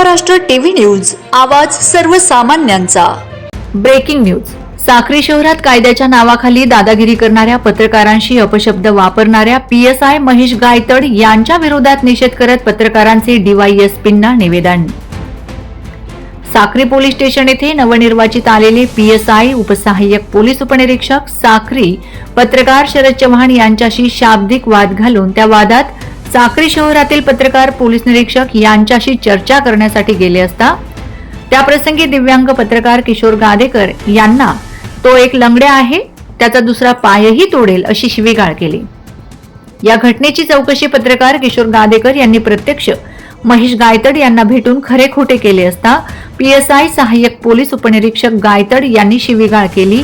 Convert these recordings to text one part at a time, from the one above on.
Maharashtra TV news आवाज सर्वसामान्यांचा. Breaking news. Sakri शहरात कायद्याच्या नावाखाली दादागिरी करणाऱ्या पत्रकारांशी अपशब्द वापरणाऱ्या पीएसआय महेश गायतड यांच्या विरोधात निषेध करत पत्रकारांचे डीवायएसपींना निवेदन. साक्री पोलीस स्टेशन येथे नवनिर्वाचित आलेले पीएसआय उपसहाय्यक पोलीस उपनिरीक्षक साक्री पत्रकार शरद चव्हाण यांच्याशी शाब्दिक वाद घालून त्या वादात साक्री शहरातील पत्रकार पोलीस निरीक्षक यांच्याशी चर्चा करण्यासाठी गेले असता त्याप्रसंगी दिव्यांग पत्रकार किशोर गादेकर यांना तो एक लंगड्या आहे त्याचा दुसरा पायही तोडेल अशी शिवीगाळ केली. या घटनेची चौकशी पत्रकार किशोर गादेकर यांनी प्रत्यक्ष महेश गायतड यांना भेटून खरे खोटे केले असता पीएसआय सहाय्यक पोलीस उपनिरीक्षक गायतड यांनी शिवीगाळ केली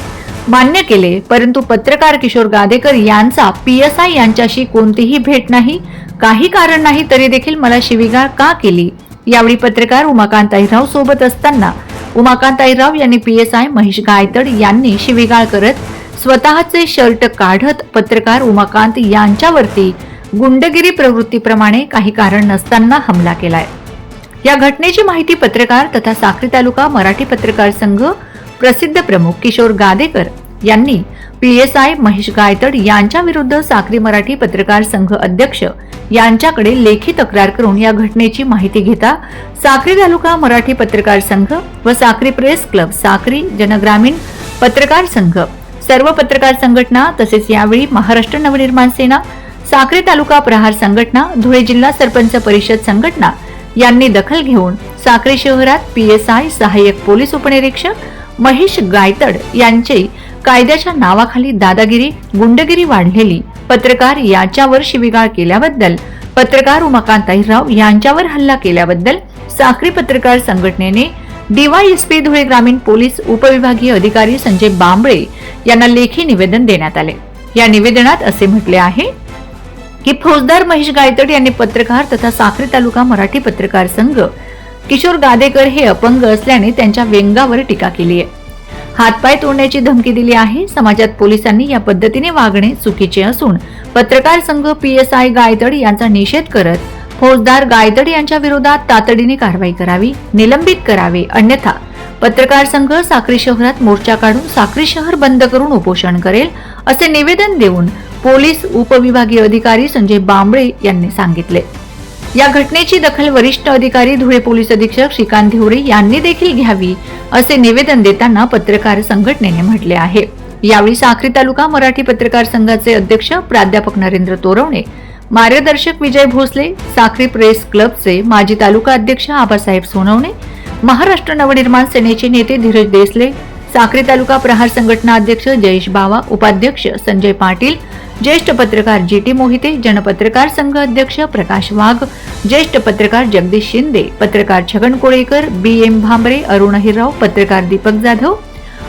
मान्य केले परंतु पत्रकार किशोर गादेकर यांचा पीएसआय यांच्याशी कोणतीही भेट नाही काही कारण नाही तरी देखील मला शिवीगाळ का केली? यावेळी पत्रकार उमाकांत अहिराव सोबत असताना उमाकांत अहिराव यांनी P S I Mahesh Gaytad यांनी शिवीगाळ करत स्वतःचे शर्ट काढत पत्रकार उमाकांत यांच्यावरती गुंडगिरी प्रवृत्तीप्रमाणे काही कारण नसताना हमला केलाय. या घटनेची माहिती पत्रकार तथा साक्री तालुका मराठी पत्रकार संघ प्रसिद्ध प्रमुख किशोर गादेकर यांनी पीएसआय महेश गायतड यांच्या विरुद्ध साक्री मराठी पत्रकार संघ अध्यक्ष यांच्याकडे लेखी तक्रार करून या घटनेची माहिती घेता साक्री तालुका मराठी पत्रकार संघ व साक्री प्रेस क्लब साक्री जनग्रामीण पत्रकार संघ सर्व पत्रकार संघटना तसेच यावेळी महाराष्ट्र नवनिर्माण सेना साक्री तालुका प्रहार संघटना धुळे जिल्हा सरपंच परिषद संघटना यांनी दखल घेऊन साक्री शहरात पीएसआय सहाय्यक पोलीस उपनिरीक्षक महेश गायतड यांचे कायद्याच्या नावाखाली दादागिरी गुंडगिरी वाढलेली. पत्रकार याच्यावर शिवीगाळ केल्याबद्दल पत्रकार उमाकांत यांच्यावर हल्ला केल्याबद्दल साखरी पत्रकार संघटनेने डीवायएसपी धुळे ग्रामीण पोलीस उपविभागीय अधिकारी संजय बांबळे यांना लेखी निवेदन देण्यात आले. या निवेदनात असे म्हटले आहे की फौजदार महेश गायतड यांनी पत्रकार तथा साखरी तालुका मराठी पत्रकार संघ किशोर गादेकर हे अपंग असल्याने त्यांच्या व्यंगावर टीका केली आहे. हातपाय तोडण्याची धमकी दिली आहे. समाजात पोलिसांनी या पद्धतीने वागणे चुकीचे असून पत्रकार संघ पी एस आय गायतड यांचा निषेध करत फौजदार गायतड यांच्या विरोधात तातडीने कारवाई करावी निलंबित करावे. अन्यथा पत्रकार संघ साक्री शहरात मोर्चा काढून साक्री शहर बंद करून उपोषण करेल असे निवेदन देऊन पोलीस उपविभागीय अधिकारी संजय बांबळे यांनी सांगितले. या घटनेची दखल वरिष्ठ अधिकारी धुळे पोलीस अधीक्षक श्रीकांत धिवरे यांनी देखील घ्यावी असे निवेदन देताना पत्रकार संघटनेने म्हटले आहे. यावेळी साक्री तालुका मराठी पत्रकार संघाचे अध्यक्ष प्राध्यापक नरेंद्र तोरवणे मार्गदर्शक विजय भोसले साक्री प्रेस क्लबचे माजी तालुका अध्यक्ष आबासाहेब सोनवणे महाराष्ट्र नवनिर्माण सेनेचे नेते धीरज देसले साक्री तालुका प्रहार संघटना अध्यक्ष जयेश बावा उपाध्यक्ष संजय पाटील ज्येष्ठ पत्रकार जी टी मोहिते जनपत्रकार संघ अध्यक्ष प्रकाश वाघ ज्येष्ठ पत्रकार जगदीश शिंदे पत्रकार छगन कोळेकर बी एम भांबरे अरुण हिराव पत्रकार दीपक जाधव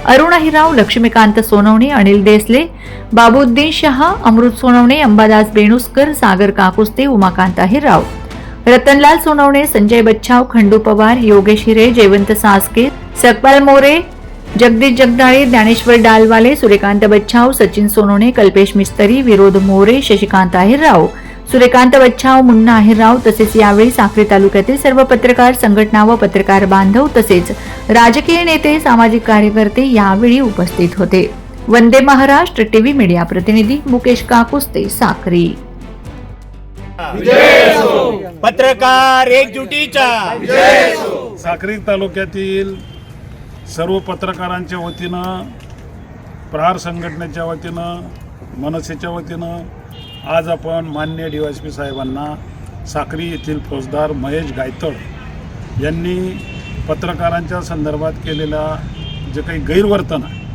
अरुण हिराव लक्ष्मीकांत सोनवणे अनिल देसले बाबुद्दीन शहा अमृत सोनवणे अंबादास बेणुसकर सागर काकुस्ते उमाकांत अहिराव रतनलाल सोनवणे संजय बच्छाव खंडू पवार योगेश हिरे जयवंत सासके सकपाल मोरे जगदीश जगदाळे ज्ञानेश्वर डालवाले सूर्यकांत बच्छाव सचिन सोनवणे कल्पेश मिस्तरी विरोध मोरे शशिकांत अहिरराव सूर्यकांत बच्छाव मुन्ना अहिरराव तसेच यावेळी साक्री तालुक्यातील सर्व पत्रकार संघटना व पत्रकार बांधव तसेच राजकीय नेते सामाजिक कार्यकर्ते यावेळी उपस्थित होते. वंदे महाराष्ट्र टीव्ही मीडिया प्रतिनिधी मुकेश काकुस्ते साक्री. पत्रकार एकजुटीचा साक्री तालुक्यातील सर्व पत्रकारांच्या वतीनं प्रहार संघटनेच्या वतीनं मनसेच्या वतीनं आज आपण मान्य डी वाय पी साहेबांना साक्री येथील फौजदार महेश गायतड यांनी पत्रकारांच्या संदर्भात केलेला जे काही गैरवर्तन आहे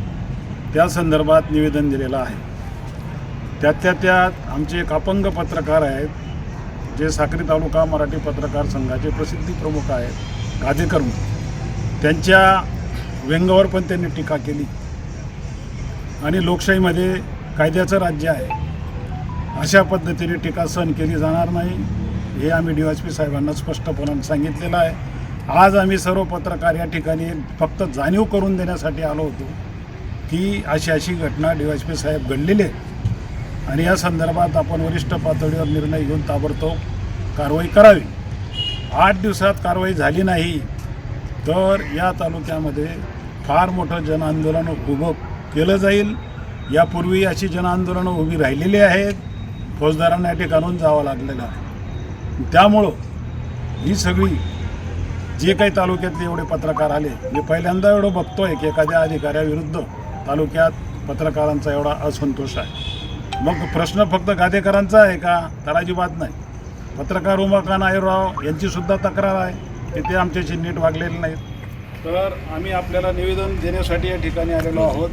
त्या संदर्भात निवेदन दिलेलं आहे त्यातल्या त्यात आमचे एक अपंग पत्रकार आहेत जे साक्री तालुका मराठी पत्रकार संघाचे प्रसिद्धी प्रमुख आहेत गादेकर म्हणून. त्यांच्या व्यंगावर पण त्यांनी टीका केली. आणि लोकशाहीमध्ये कायद्याचं राज्य आहे. अशा पद्धतीने टीका सहन केली जाणार नाही हे आम्ही डी वाय पी साहेबांना स्पष्टपणे सांगितलेलं आहे. आज आम्ही सर्व पत्रकार या ठिकाणी फक्त जाणीव करून देण्यासाठी आलो होतो की अशी अशी घटना डी एस पी साहेब घडलेली आहे. आणि या संदर्भात आपण वरिष्ठ पातळीवर निर्णय घेऊन ताबडतोब कारवाई करावी. आठ दिवसात कारवाई झाली नाही तर या तालुक्यामध्ये फार मोठं जनआंदोलन उभं केलं जाईल. यापूर्वी अशी जनआंदोलनं उभी राहिलेली आहेत. फौजदारांना या ठिकाणून जावं लागलेलं आहे. त्यामुळं ही सगळी जे काही तालुक्यातले एवढे पत्रकार आले मी पहिल्यांदा एवढं बघतो आहे की एखाद्या अधिकाऱ्याविरुद्ध तालुक्यात पत्रकारांचा एवढा असंतोष आहे. मग प्रश्न फक्त गादेकरांचा आहे का? तर अजिबात नाही. पत्रकार उमाकांत आयुर्राव यांचीसुद्धा तक्रार आहे की ते आमच्याशी नीट वागलेले नाहीत. तर आम्ही आपल्याला निवेदन देण्यासाठी या ठिकाणी आलेलो आहोत.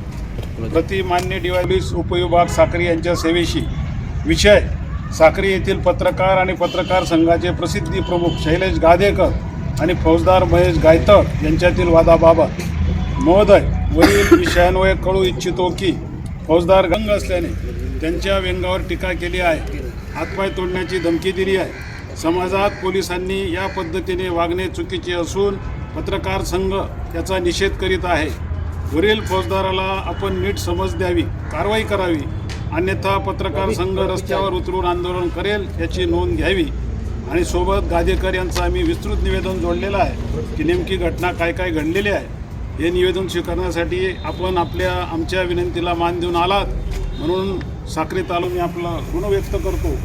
प्रतिमान्य डिवायलिस उपविभाग साखरी यांच्या सेवेशी विषय साखरी येथील पत्रकार आणि पत्रकार संघाचे प्रसिद्धी प्रमुख शैलेश गादेकर आणि फौजदार महेश गायतळ यांच्यातील वादाबाबत महोदय वरील विषयांवर कळू इच्छितो की फौजदार गंग असल्याने त्यांच्या व्यंगावर टीका केली आहे. हातपाय तोडण्याची धमकी दिली आहे. समाजात पोलिसांनी या पद्धतीने वागणे चुकीचे असून पत्रकार संघ याचा निषेध करीत आहे. वरील फौजदाराला आपण नीट समज द्यावी कारवाई करावी अन्यथा पत्रकार संघ रस्त्यावर उतरून आंदोलन करेल याची नोंद घ्यावी. आणि सोबत गादेकर यांचं आम्ही विस्तृत निवेदन जोडलेलं आहे की नेमकी घटना काय काय घडलेली आहे हे निवेदन स्वीकारण्यासाठी आपण आपल्या आमच्या विनंतीला मान देऊन आलात. म्हणून साक्री तालुक मी आपलं ऋण व्यक्त करतो.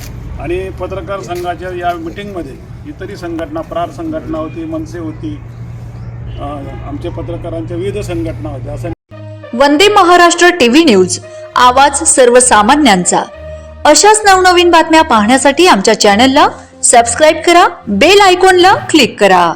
आणि पत्रकार संघाच्या या मिटिंगमध्ये इतरही संघटना प्रार संघटना होती मनसे होती आमचे पत्रकारांच्या विविध संघटना होत्या. असं वंदे महाराष्ट्र टीव्ही न्यूज आवाज सर्वसामान्यांचा. अशाच नवनवीन बातम्या पाहण्यासाठी आमच्या चॅनलला सबस्क्राईब करा बेल आयकॉनला क्लिक करा.